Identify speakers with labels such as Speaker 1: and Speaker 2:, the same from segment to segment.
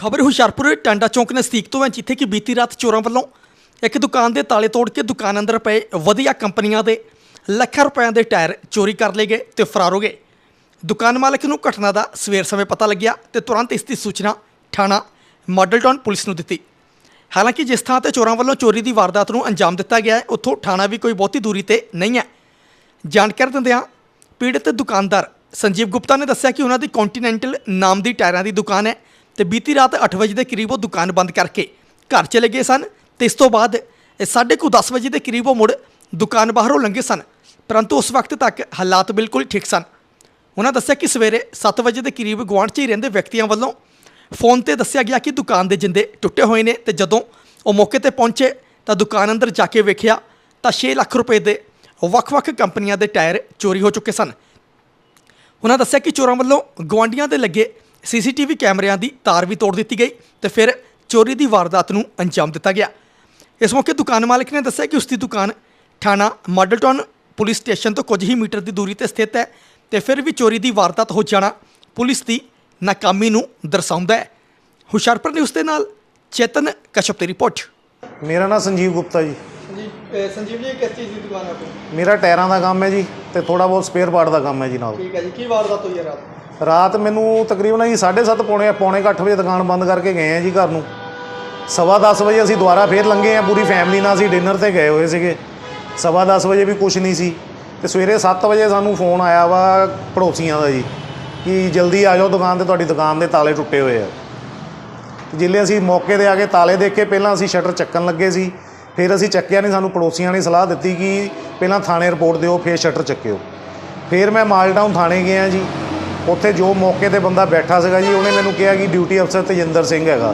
Speaker 1: ਖਬਰ ਹੁਸ਼ਿਆਰਪੁਰ ਟਾਂਡਾ ਚੌਂਕ ਨਜ਼ਦੀਕ ਤੋਂ ਹੈ, ਜਿੱਥੇ ਕਿ ਬੀਤੀ ਰਾਤ ਚੋਰਾਂ ਵੱਲੋਂ ਇੱਕ ਦੁਕਾਨ ਦੇ ਤਾਲੇ ਤੋੜ ਕੇ ਦੁਕਾਨ ਅੰਦਰ ਪਏ ਵਧੀਆ ਕੰਪਨੀਆਂ ਦੇ ਲੱਖਾਂ ਰੁਪਏ ਦੇ ਟਾਇਰ ਚੋਰੀ ਕਰ ਲਏ ਗਏ ਤੇ ਫਰਾਰ ਹੋ ਗਏ। ਦੁਕਾਨ ਮਾਲਕ ਨੂੰ ਘਟਨਾ ਦਾ ਸਵੇਰ ਸਮੇਂ ਪਤਾ ਲੱਗਿਆ ਤੇ ਤੁਰੰਤ ਇਸ ਦੀ ਸੂਚਨਾ ਥਾਣਾ ਮਾਡਲ ਟਾਊਨ ਪੁਲਿਸ ਨੂੰ ਦਿੱਤੀ। ਹਾਲਾਂਕਿ ਜਿਸ ਥਾਂ ਤੇ ਚੋਰਾਂ ਵੱਲੋਂ ਚੋਰੀ ਦੀ ਵਾਰਦਾਤ ਨੂੰ ਅੰਜਾਮ ਦਿੱਤਾ ਗਿਆ ਹੈ, ਉੱਥੋਂ ਥਾਣਾ ਵੀ ਕੋਈ ਬਹੁਤੀ ਦੂਰੀ ਤੇ ਨਹੀਂ ਹੈ। ਜਾਣਕਾਰੀ ਦਿੰਦਿਆਂ ਪੀੜਤ ਦੁਕਾਨਦਾਰ ਸੰਜੀਵ ਗੁਪਤਾ ਨੇ ਦੱਸਿਆ ਕਿ ਉਹਨਾਂ ਦੀ ਕੰਟੀਨੈਂਟਲ ਨਾਮ ਦੀ ਟਾਇਰਾਂ ਦੀ ਦੁਕਾਨ ਹੈ। ਤੇ ਬੀਤੀ ਰਾਤ 8 ਵਜੇ ਦੇ ਕਰੀਬ ਉਹ ਦੁਕਾਨ ਬੰਦ ਕਰਕੇ ਘਰ ਚਲੇ ਗਏ ਸਨ ਤੇ ਇਸ ਤੋਂ ਬਾਅਦ, ਇਹ ਸਾਢੇ ਕੁ 10 ਵਜੇ ਦੇ ਕਰੀਬ ਉਹ ਮੁੜ ਦੁਕਾਨ ਬਾਹਰੋਂ ਲੰਘੇ ਸਨ, ਪਰੰਤੂ ਉਸ ਵਕਤ ਤੱਕ ਹਾਲਾਤ ਬਿਲਕੁਲ ਠੀਕ ਸਨ। ਉਹਨਾਂ ਦੱਸਿਆ ਕਿ ਸਵੇਰੇ 7 ਵਜੇ ਦੇ ਕਰੀਬ ਗੁਆਂਢ 'ਚ ਹੀ ਰਹਿੰਦੇ ਵਿਅਕਤੀਆਂ ਵੱਲੋਂ ਫੋਨ ਤੇ ਦੱਸਿਆ ਗਿਆ ਕਿ ਦੁਕਾਨ ਦੇ ਜਿੰਦੇ ਟੁੱਟੇ ਹੋਏ ਨੇ ਤੇ ਜਦੋਂ ਉਹ ਮੌਕੇ ਤੇ ਪਹੁੰਚੇ ਤਾਂ ਦੁਕਾਨ ਅੰਦਰ ਜਾ ਕੇ ਵੇਖਿਆ ਤਾਂ 6 ਲੱਖ ਰੁਪਏ ਦੇ ਵੱਖ-ਵੱਖ ਕੰਪਨੀਆਂ ਦੇ ਟਾਇਰ ਚੋਰੀ ਹੋ ਚੁੱਕੇ ਸਨ। ਉਹਨਾਂ ਦੱਸਿਆ ਕਿ ਚੋਰਾਂ ਵੱਲੋਂ ਗਵਾਂਡੀਆਂ ਦੇ ਲੱਗੇ ਸੀਸੀਟੀਵੀ ਕੈਮਰਿਆਂ ਦੀ ਤਾਰ ਵੀ ਤੋੜ ਦਿੱਤੀ ਗਈ ਤੇ ਫਿਰ ਚੋਰੀ ਦੀ ਵਾਰਦਾਤ ਨੂੰ ਅੰਜਾਮ ਦਿੱਤਾ ਗਿਆ। ਇਸ ਮੌਕੇ ਦੁਕਾਨ ਮਾਲਕ ਨੇ ਦੱਸਿਆ ਕਿ ਉਸ ਦੀ ਦੁਕਾਨ ਥਾਣਾ ਮਾਡਲ ਟਾਊਨ ਪੁਲਿਸ ਸਟੇਸ਼ਨ ਤੋਂ ਕੁਝ ਹੀ ਮੀਟਰ ਦੀ ਦੂਰੀ ਤੇ ਸਥਿਤ ਹੈ ਤੇ ਫਿਰ ਵੀ ਚੋਰੀ ਦੀ ਵਾਰਦਾਤ ਹੋ ਜਾਣਾ ਪੁਲਿਸ ਦੀ ਨਾਕਾਮੀ ਨੂੰ ਦਰਸਾਉਂਦਾ ਹੈ। ਹੁਸ਼ਿਆਰਪੁਰ ਨਿਊਜ਼ ਦੇ ਨਾਲ ਚੇਤਨ ਕਸ਼ਪ ਦੀ ਰਿਪੋਰਟ।
Speaker 2: ਮੇਰਾ ਨਾਮ ਸੰਜੀਵ ਗੁਪਤਾ ਜੀ।
Speaker 1: ਜੀ ਸੰਜੀਵ ਜੀ ਕਿਸ ਚੀਜ਼ ਦੀ ਦੁਕਾਨ ਹੈ ਆਪਣੀ?
Speaker 2: ਮੇਰਾ ਟਾਇਰਾਂ ਦਾ ਕੰਮ ਹੈ ਜੀ ਤੇ ਥੋੜਾ ਬਹੁਤ ਸਪੇਅਰ ਪਾਰਟ ਦਾ ਕੰਮ ਹੈ ਜੀ ਨਾਲ।
Speaker 1: ਠੀਕ ਹੈ ਜੀ ਕੀ ਵਾਰਦਾਤ ਹੋਈ ਹੈ ਰਾਤ?
Speaker 2: ਰਾਤ ਮੈਨੂੰ ਤਕਰੀਬਨ ਜੀ 7:30 ਪੌਣੇ ਪੌਣੇ 8 ਵਜੇ ਦੁਕਾਨ ਬੰਦ ਕਰਕੇ ਗਏ ਆ ਜੀ ਘਰ ਨੂੰ। ਸਵਾ 10 ਵਜੇ ਅਸੀਂ ਦੁਬਾਰਾ ਫੇਰ ਲੰਘੇ ਆ ਪੂਰੀ ਫੈਮਿਲੀ ਨਾਲ ਅਸੀਂ ਡਿਨਰ ਤੇ ਗਏ ਹੋਏ ਸੀਗੇ। ਸਵਾ 10 ਵਜੇ ਵੀ ਕੁਝ ਨਹੀਂ ਸੀ। ਤੇ ਸਵੇਰੇ 7 ਵਜੇ ਸਾਨੂੰ ਫੋਨ ਆਇਆ ਵਾ ਪੜੋਸੀਆਂ ਦਾ ਜੀ, ਕਿ ਜਲਦੀ ਆ ਜਾਓ ਦੁਕਾਨ ਤੇ, ਤੁਹਾਡੀ ਦੁਕਾਨ ਦੇ ਤਾਲੇ ਟੁੱਟੇ ਹੋਏ ਆ। ਤੇ ਜਿੱਲੇ ਅਸੀਂ ਮੌਕੇ ਤੇ ਆ ਕੇ ਤਾਲੇ ਦੇਖ ਕੇ ਪਹਿਲਾਂ ਅਸੀਂ ਸ਼ਟਰ ਚੱਕਣ ਲੱਗੇ ਸੀ, ਫਿਰ ਅਸੀਂ ਚੱਕਿਆ ਨਹੀਂ, ਸਾਨੂੰ ਪੜੋਸੀਆਂ ਨੇ ਸਲਾਹ ਦਿੱਤੀ ਕਿ ਪਹਿਲਾਂ ਥਾਣੇ ਰਿਪੋਰਟ ਦਿਓ, ਫਿਰ ਸ਼ਟਰ ਚੱਕਿਓ। ਫਿਰ ਮੈਂ ਮਾਲਟਾਊਨ ਥਾਣੇ ਗਿਆ ਜੀ। ਉੱਥੇ ਜੋ ਮੌਕੇ ਤੇ ਬੰਦਾ ਬੈਠਾ ਸੀਗਾ ਜੀ, ਉਹਨੇ ਮੈਨੂੰ ਕਿਹਾ ਕਿ ਡਿਊਟੀ ਅਫਸਰ ਤੇਜਿੰਦਰ ਸਿੰਘ ਹੈਗਾ।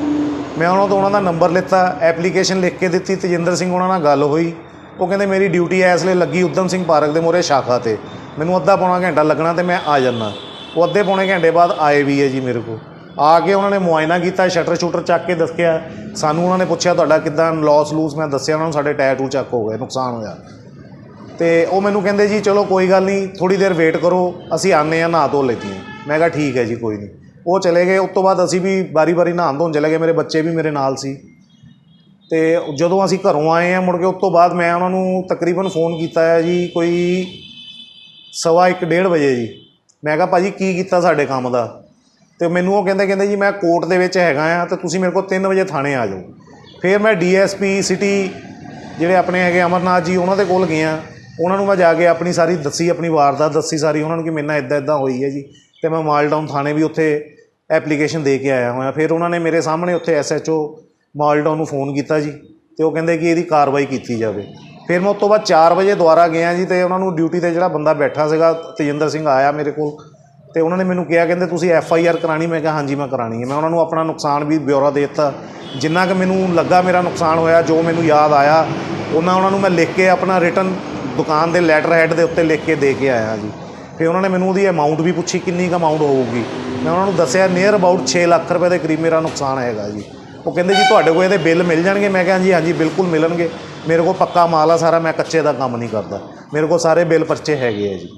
Speaker 2: ਮੈਂ ਉਹਨਾਂ ਤੋਂ ਉਹਨਾਂ ਦਾ ਨੰਬਰ ਲਿੱਤਾ, ਐਪਲੀਕੇਸ਼ਨ ਲਿਖ ਕੇ ਦਿੱਤੀ, ਤੇਜਿੰਦਰ ਸਿੰਘ ਉਹਨਾਂ ਨਾਲ ਗੱਲ ਹੋਈ। ਉਹ ਕਹਿੰਦੇ, ਮੇਰੀ ਡਿਊਟੀ ਇਸ ਲਈ ਲੱਗੀ ਉਦਮ ਸਿੰਘ ਪਾਰਕ ਦੇ ਮੋਰੇ ਸ਼ਾਖਾ ਤੇ। ਮੈਨੂੰ ਅੱਧਾ ਪੌਣਾ ਘੰਟਾ ਲੱਗਣਾ ਤੇ ਮੈਂ ਆ ਜਾਣਾ ਉਹ ਅੱਧੇ ਪੌਣੇ ਘੰਟੇ ਬਾਅਦ ਆਏ ਵੀ ਹੈ ਜੀ ਮੇਰੇ ਕੋਲ। ਆ ਕੇ ਉਹਨਾਂ ਨੇ ਮੁਆਇਨਾ ਕੀਤਾ, ਸ਼ਟਰ ਸ਼ੂਟਰ ਚੱਕ ਕੇ ਦੱਸਿਆ। ਸਾਨੂੰ ਉਹਨਾਂ ਨੇ ਪੁੱਛਿਆ, ਤੁਹਾਡਾ ਕਿੱਦਾਂ ਲਾਸ ਲੂਸ ਮੈਂ ਦੱਸਿਆ, ਉਹਨਾਂ ਨੂੰ ਸਾਡੇ ਟਾਇਰ ਟੂ ਚੱਕ ਹੋ ਗਏ, ਨੁਕਸਾਨ ਹੋਇਆ। ਤੇ ਉਹ ਮੈਨੂੰ ਕਹਿੰਦੇ ਜੀ, ਚਲੋ ਕੋਈ ਗੱਲ ਨਹੀਂ ਥੋੜੀ ਦੇਰ ਵੇਟ ਕਰੋ, ਅਸੀਂ ਆਨੇ ਆ ਨਹਾ ਧੋ ਲੈਤੀ ਹਾਂ। ਮੈਂ ਕਿਹਾ, ਠੀਕ ਹੈ ਜੀ, ਕੋਈ ਨਹੀਂ। ਉਹ ਚਲੇ ਗਏ। ਉਸ ਤੋਂ ਬਾਅਦ ਅਸੀਂ ਵੀ ਬਾਰੀ-ਬਾਰੀ ਨਹਾਉਣ ਧੋਣ ਚਲੇ ਗਏ। ਮੇਰੇ ਬੱਚੇ ਵੀ ਮੇਰੇ ਨਾਲ ਸੀ। ਤੇ ਜਦੋਂ ਅਸੀਂ ਘਰੋਂ ਆਏ ਆ ਮੁੜ ਕੇ ਉਸ ਤੋਂ ਬਾਅਦ ਮੈਂ ਉਹਨਾਂ ਨੂੰ ਤਕਰੀਬਨ ਫੋਨ ਕੀਤਾ ਹੈ ਜੀ, ਕੋਈ ਸਵਾ ਇੱਕ, ਡੇਢ ਵਜੇ ਜੀ। ਮੈਂ ਕਿਹਾ, ਭਾਜੀ, ਕੀ ਕੀਤਾ ਸਾਡੇ ਕੰਮ ਦਾ? ਤੇ ਮੈਨੂੰ ਉਹ ਕਹਿੰਦੇ ਕਹਿੰਦੇ ਜੀ, ਮੈਂ ਕੋਰਟ ਦੇ ਵਿੱਚ ਹੈਗਾ ਆ ਤੇ ਤੁਸੀਂ ਮੇਰੇ ਕੋਲ 3 ਵਜੇ ਥਾਣੇ ਆ ਜਾਓ। ਫਿਰ ਮੈਂ ਡੀਐਸਪੀ ਸਿਟੀ, ਜਿਹੜੇ ਆਪਣੇ ਹੈਗੇ ਅਮਰਨਾਥ ਜੀ, ਉਹਨਾਂ ਦੇ ਕੋਲ ਗਿਆ। ਉਹਨਾਂ ਨੂੰ ਮੈਂ ਜਾ ਕੇ ਆਪਣੀ ਸਾਰੀ ਦੱਸੀ, ਆਪਣੀ ਵਾਰਦਾਤ ਦੱਸੀ ਸਾਰੀ। ਉਹਨਾਂ ਨੂੰ ਕਿ ਮੇਰੇ ਨਾਲ ਇਦਾਂ ਇਦਾਂ ਹੋਈ ਹੈ ਜੀ। ਤੇ ਮੈਂ ਮਾਲਡਾਊਨ ਥਾਣੇ ਵੀ ਉੱਥੇ ਐਪਲੀਕੇਸ਼ਨ ਦੇ ਕੇ ਆਇਆ ਹੋਇਆ। ਫਿਰ ਉਹਨਾਂ ਨੇ ਮੇਰੇ ਸਾਹਮਣੇ ਉੱਥੇ ਐਸਐਚਓ ਮਾਲਡਾਊਨ ਨੂੰ ਫੋਨ ਕੀਤਾ ਜੀ ਤੇ ਉਹ ਕਹਿੰਦੇ ਕਿ ਇਹਦੀ ਕਾਰਵਾਈ ਕੀਤੀ ਜਾਵੇ। ਫਿਰ ਮੈਂ ਉਸ ਤੋਂ ਬਾਅਦ 4 ਵਜੇ ਦੁਬਾਰਾ ਗਿਆ ਜੀ ਤੇ ਉਹਨਾਂ ਨੂੰ ਡਿਊਟੀ ਤੇ ਜਿਹੜਾ ਬੰਦਾ ਬੈਠਾ ਸੀਗਾ, ਤੇਜਿੰਦਰ ਸਿੰਘ ਆਇਆ ਮੇਰੇ ਕੋਲ। ਤੇ ਉਹਨਾਂ ਨੇ ਮੈਨੂੰ ਕਿਹਾ, ਕਹਿੰਦੇ ਤੁਸੀਂ ਐਫ ਆਈ ਆਰ ਕਰਾਣੀ ਮੈਂ ਕਿਹਾ, ਹਾਂਜੀ, ਮੈਂ ਕਰਾਣੀ ਹੈ। ਮੈਂ ਉਹਨਾਂ ਨੂੰ ਆਪਣਾ ਨੁਕਸਾਨ ਵੀ ਬਿਊਰਾ ਦੇ ਦਿੱਤਾ। ਜਿੰਨਾ ਕਿ ਮੈਨੂੰ ਲੱਗਾ ਮੇਰਾ ਨੁਕਸਾਨ ਹੋਇਆ, ਜੋ ਮੈਨੂੰ ਯਾਦ ਆਇਆ, ਉਹਨਾਂ ਉਹਨਾਂ ਨੂੰ ਮੈਂ ਲਿਖ ਕੇ ਆਪਣਾ ਰਿਟਰਨ ਦੁਕਾਨ ਦੇ ਲੈਟਰ ਹੈਡ ਦੇ ਉੱਤੇ ਲਿਖ ਕੇ ਦੇ ਕੇ ਆਇਆ ਜੀ। ਫਿਰ ਉਹਨਾਂ ਨੇ ਮੈਨੂੰ ਉਹਦੀ ਅਮਾਉਂਟ ਵੀ ਪੁੱਛੀ, ਕਿੰਨੀ ਕੁ ਅਮਾਉਂਟ ਹੋਊਗੀ। ਮੈਂ ਉਹਨਾਂ ਨੂੰ ਦੱਸਿਆ ਨੀਅਰ ਅਬਾਊਟ 6 ਲੱਖ ਰੁਪਏ ਦੇ ਕਰੀਬ ਮੇਰਾ ਨੁਕਸਾਨ ਹੈਗਾ ਜੀ। ਉਹ ਕਹਿੰਦੇ, ਜੀ, ਤੁਹਾਡੇ ਕੋਲ ਇਹਦੇ ਬਿੱਲ ਮਿਲ ਜਾਣਗੇ? ਮੈਂ ਕਿਹਾ ਜੀ ਹਾਂਜੀ, ਬਿਲਕੁਲ ਮਿਲਣਗੇ। ਮੇਰੇ ਕੋਲ ਪੱਕਾ ਮਾਲ ਆ ਸਾਰਾ, ਮੈਂ ਕੱਚੇ ਦਾ ਕੰਮ ਨਹੀਂ ਕਰਦਾ। ਮੇਰੇ ਕੋਲ ਸਾਰੇ ਬਿੱਲ ਪਰਚੇ ਹੈਗੇ ਆ ਜੀ।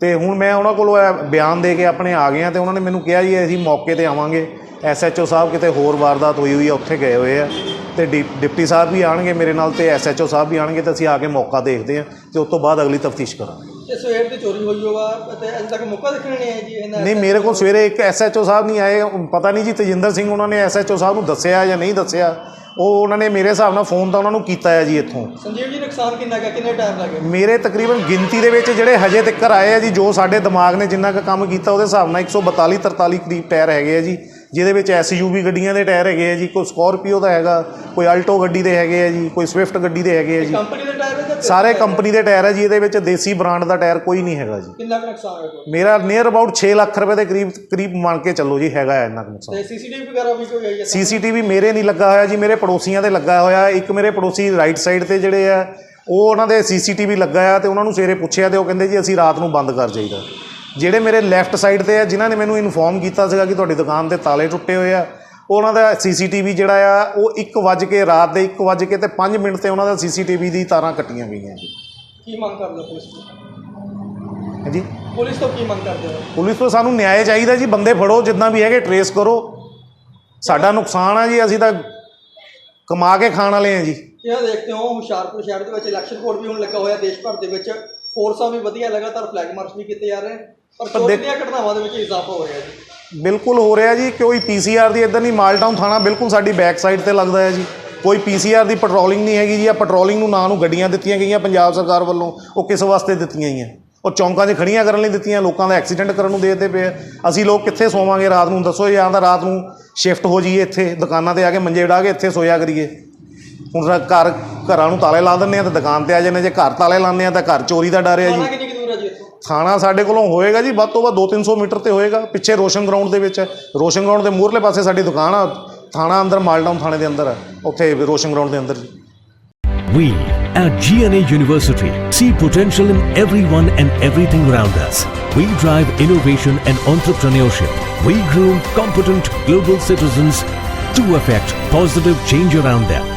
Speaker 2: ਤੇ ਹੁਣ ਮੈਂ ਉਹਨਾਂ ਕੋਲੋਂ ਇਹ ਬਿਆਨ ਦੇ ਕੇ ਆਪਣੇ ਆ ਗਿਆ ਤੇ ਉਹਨਾਂ ਨੇ ਮੈਨੂੰ ਕਿਹਾ, ਜੀ, ਅਸੀਂ ਮੌਕੇ ਤੇ ਆਵਾਂਗੇ। ਐਸਐਚਓ ਸਾਹਿਬ ਕਿਤੇ ਹੋਰ ਵਾਰਦਾਤ ਹੋਈ ਹੋਈ ਆ, ਉੱਥੇ ਗਏ ਹੋਏ ਆ। ਤੇ ਡਿਪਟੀ ਸਾਹਿਬ ਵੀ ਆਣਗੇ ਮੇਰੇ ਨਾਲ ਤੇ ਐਸਐਚਓ ਸਾਹਿਬ ਵੀ ਆਣਗੇ ਤੇ ਅਸੀਂ ਆ ਕੇ ਮੌਕਾ ਦੇਖਦੇ ਆ ਤੇ ਉਸ ਤੋਂ ਬਾਅਦ ਅਗਲੀ ਤਫਤੀਸ਼ ਕਰਾਂਗੇ।
Speaker 1: ਤੇ ਸਵੇਰ ਦੀ ਚੋਰੀ ਹੋਈ ਹੋਵਾ ਤੇ ਅਜੇ ਤੱਕ ਮੌਕਾ ਦੇਖਣ ਨਹੀਂ ਆਇਆ ਜੀ ਇਹਨਾਂ
Speaker 2: ਨਹੀਂ ਮੇਰੇ ਕੋਲ ਸਵੇਰੇ ਇੱਕ ਐਸਐਚਓ ਸਾਹਿਬ ਨਹੀਂ ਆਏ ਪਤਾ ਨਹੀਂ ਜੀ ਤੇਜਿੰਦਰ ਸਿੰਘ ਉਹਨਾਂ ਨੇ ਐਸਐਚਓ ਸਾਹਿਬ ਨੂੰ ਦੱਸਿਆ ਜਾਂ ਨਹੀਂ ਦੱਸਿਆ। ਉਹ ਉਹਨਾਂ ਨੇ ਮੇਰੇ ਹਿਸਾਬ ਨਾਲ ਫੋਨ ਤਾਂ ਉਹਨਾਂ ਨੂੰ ਕੀਤਾ ਹੈ ਜੀ ਇੱਥੋਂ।
Speaker 1: ਸੰਜੀਵ ਜੀ ਨੁਕਸਾਨ ਕਿੰਨਾ ਕੁ ਕਿੰਨੇ ਟਾਈਮ ਲੱਗੇ
Speaker 2: ਮੇਰੇ ਤਕਰੀਬਨ ਗਿਣਤੀ ਦੇ ਵਿੱਚ ਜਿਹੜੇ ਹਜੇ ਤੱਕ ਆਏ ਆ ਜੀ ਜੋ ਸਾਡੇ ਦਿਮਾਗ ਨੇ ਜਿੰਨਾ ਕੁ ਕੰਮ ਕੀਤਾ ਉਹਦੇ ਹਿਸਾਬ ਨਾਲ 142 43 ਕਰੀਬ ਟਾਇਰ ਹੈਗੇ ਆ ਜੀ। ਜਿਹਦੇ ਵਿੱਚ ਐਸਯੂਵੀ ਗੱਡੀਆਂ ਦੇ ਟਾਇਰ ਹੈਗੇ ਆ ਜੀ ਕੋਈ ਸਕਾਰਪੀਓ ਦਾ ਹੈਗਾ ਕੋਈ ਆਲਟੋ ਗੱਡੀ ਦੇ ਹੈਗੇ ਆ ਜੀ ਕੋਈ ਸਵਿਫਟ ਗੱਡੀ ਦੇ ਹੈਗੇ ਆ ਜੀ।
Speaker 1: ਕੰਪਨੀ ਦੇ ਟਾਇਰ ਜਾਂ
Speaker 2: ਸਾਰੇ ਕੰਪਨੀ ਦੇ ਟਾਇਰ ਹੈ ਜੀ ਇਹਦੇ ਵਿੱਚ ਦੇਸੀ ਬ੍ਰਾਂਡ ਦਾ ਟਾਇਰ ਕੋਈ ਨਹੀਂ ਹੈਗਾ ਜੀ।
Speaker 1: ਕਿੰਨਾ ਕੁ ਨੁਕਸਾਨ ਹੈ ਕੋਈ
Speaker 2: ਮੇਰਾ ਨੀਅਰ ਅਬਾਊਟ 6 ਲੱਖ ਰੁਪਏ ਦੇ ਕਰੀਬ ਕਰੀਬ ਮੰਨ ਕੇ ਚੱਲੋ ਜੀ ਹੈਗਾ ਹੈ ਇੰਨਾ ਕੁ ਨੁਕਸਾਨ।
Speaker 1: ਤੇ ਸੀਸੀਟੀਵੀ ਵਗੈਰਾ ਵੀ ਕੋਈ ਆਈ ਹੈ
Speaker 2: ਸੀਸੀਟੀਵੀ ਮੇਰੇ ਨਹੀਂ ਲੱਗਾ ਹੋਇਆ ਜੀ ਮੇਰੇ ਪੜੋਸੀਆਂ ਦੇ ਲੱਗਾ ਹੋਇਆ। ਇੱਕ ਮੇਰੇ ਪੜੋਸੀ ਰਾਈਟ ਸਾਈਡ ਤੇ ਜਿਹੜੇ ਆ ਉਹ ਉਹਨਾਂ ਦੇ ਸੀਸੀਟੀਵੀ ਲੱਗਾ ਆ ਤੇ ਉਹਨਾਂ ਨੂੰ ਸਵੇਰੇ ਪੁੱਛਿਆ ਤੇ ਉਹ ਕਹਿੰਦੇ ਜੀ ਅਸੀਂ ਰਾਤ ਨੂੰ ਬੰਦ ਕਰ ਜਾਈਦਾ। ਜਿਹੜੇ ਮੇਰੇ ਲੈਫਟ ਸਾਈਡ ਤੇ ਆ ਜਿਨ੍ਹਾਂ ਨੇ ਮੈਨੂੰ ਇਨਫੋਰਮ ਕੀਤਾ ਸੀਗਾ ਕਿ ਤੁਹਾਡੀ ਦੁਕਾਨ ਦੇ ਤਾਲੇ ਟੁੱਟੇ ਹੋਏ ਆ ਉਹਨਾਂ ਦਾ ਸੀਸੀਟੀਵੀ ਜਿਹੜਾ ਆ ਉਹ 1 ਵਜ ਕੇ ਰਾਤ ਦੇ 1 ਵਜ ਕੇ ਤੇ 5 ਮਿੰਟ ਤੇ ਉਹਨਾਂ ਦਾ ਸੀਸੀਟੀਵੀ ਦੀ ਤਾਰਾਂ ਕੱਟੀਆਂ ਗਈਆਂ ਜੀ।
Speaker 1: ਕੀ ਮੰਗ ਕਰਦੇ ਹੋ ਪੁਲਿਸ ਤੋਂ?
Speaker 2: ਹਾਂਜੀ?
Speaker 1: ਪੁਲਿਸ ਤੋਂ ਕੀ ਮੰਗ ਕਰਦੇ ਹੋ?
Speaker 2: ਪੁਲਿਸ ਤੋਂ ਸਾਨੂੰ ਨਿਆਂ ਚਾਹੀਦਾ ਜੀ ਬੰਦੇ ਫੜੋ ਜਿੱਦਾਂ ਵੀ ਹੈਗੇ ਟਰੇਸ ਕਰੋ। ਸਾਡਾ ਨੁਕਸਾਨ ਆ ਜੀ ਅਸੀਂ ਤਾਂ ਕਮਾ ਕੇ ਖਾਣ ਵਾਲੇ ਆ ਜੀ।
Speaker 1: ਇਹ ਦੇਖਦੇ ਹੋ ਹੁਸ਼ਿਆਰਪੁਰ ਸ਼ਹਿਰ ਦੇ ਵਿੱਚ ਇਲੈਕਸ਼ਨ ਕੋਡ ਵੀ ਹੁਣ ਲੱਗਾ ਹੋਇਆ ਦੇਸ਼ ਭਰ ਦੇ ਵਿੱਚ। ਫੋਰਸਾਂ ਵੀ ਵਧੀਆ ਲਗਾਤਾਰ ਫਲੈਗ ਮਾਰਚ ਵੀ ਕੀਤੇ ਜਾ ਰਹੇ ਪਰ
Speaker 2: ਦੇਖ-
Speaker 1: ਦੀਆਂ ਘਟਨਾਵਾਂ ਦੇ ਵਿੱਚ ਇਜ਼ਾਫਾ ਹੋ ਰਿਹਾ ਜੀ।
Speaker 2: ਬਿਲਕੁਲ ਹੋ ਰਿਹਾ ਜੀ ਕੋਈ ਪੀਸੀਆਰ ਦੀ ਇੱਧਰ ਨਹੀਂ ਮਾਲਟਾਊਨ ਥਾਣਾ ਬਿਲਕੁਲ ਸਾਡੀ ਬੈਕ ਸਾਈਡ ਤੇ ਲੱਗਦਾ ਹੈ ਜੀ। ਕੋਈ ਪੀਸੀਆਰ ਦੀ ਪੈਟਰੋਲਿੰਗ ਨਹੀਂ ਹੈਗੀ ਜੀ ਆ ਪੈਟਰੋਲਿੰਗ ਨੂੰ ਨਾਂ ਨੂੰ ਗੱਡੀਆਂ ਦਿੱਤੀਆਂ ਗਈਆਂ ਪੰਜਾਬ ਸਰਕਾਰ ਵੱਲੋਂ ਉਹ ਕਿਸ ਵਾਸਤੇ ਦਿੱਤੀਆਂ ਗਈਆਂ? ਉਹ ਚੌਂਕਾਂ 'ਚ ਖੜੀਆਂ ਕਰਨ ਲਈ ਦਿੱਤੀਆਂ ਲੋਕਾਂ ਦਾ ਐਕਸੀਡੈਂਟ ਕਰਨ ਨੂੰ ਦੇ ਦਿੱਤੇ ਪਏ ਆ। ਅਸੀਂ ਲੋਕ ਕਿੱਥੇ ਸੋਵਾਂਗੇ ਰਾਤ ਨੂੰ? ਦੱਸੋ ਜਾਂ ਤਾਂ ਰਾਤ ਨੂੰ ਸ਼ਿਫਟ ਹੋ ਜਾਈਏ ਇੱਥੇ ਦੁਕਾਨਾਂ ਤੇ ਆ ਕੇ ਮੰਜੇ ਢਾ ਕੇ ਇੱਥੇ ਸੋਇਆ ਕਰੀਏ। ਹੁਣ ਰਾ- ਘਰ ਘਰਾਂ ਨੂੰ ਤਾਲੇ ਲਾ ਦਿੰਦੇ ਆ ਤੇ ਦੁਕਾਨ ਤੇ ਆ ਜਾਂਦੇ ਜੇ ਘਰ ਤਾਲੇ ਲਾਉਂਦੇ ਆ ਤਾਂ ਘਰ ਚੋਰੀ ਦਾ ਡਰ ਹੈ ਜੀ
Speaker 1: ਖਾਣਾ ਕਿੰਨੀ ਕੁ ਦੂਰ ਹੈ ਜੀ ਇੱਥੋਂ
Speaker 2: ਥਾਣਾ ਸਾਡੇ ਕੋਲੋਂ ਹੋਏਗਾ ਜੀ ਵੱਧ ਤੋਂ ਵੱਧ 2-300 ਮੀਟਰ ਤੇ ਹੋਏਗਾ ਪਿੱਛੇ ਰੋਸ਼ਨ ਗਰਾਊਂਡ ਦੇ ਵਿੱਚ ਹੈ। ਰੋਸ਼ਨ ਗਰਾਊਂਡ ਦੇ ਮੂਹਰਲੇ ਪਾਸੇ ਸਾਡੀ ਦੁਕਾਨ ਆ ਥਾਣਾ ਅੰਦਰ ਮਾਲਡਾਊਨ ਥਾਣੇ ਦੇ ਅੰਦਰ ਹੈ ਉੱਥੇ ਰੋਸ਼ਨ ਗਰਾਊਂਡ ਦੇ ਅੰਦਰ ਜੀ
Speaker 3: We at GNA University see potential in everyone and everything around us. We drive innovation and entrepreneurship. We groom competent global citizens to affect positive change around them.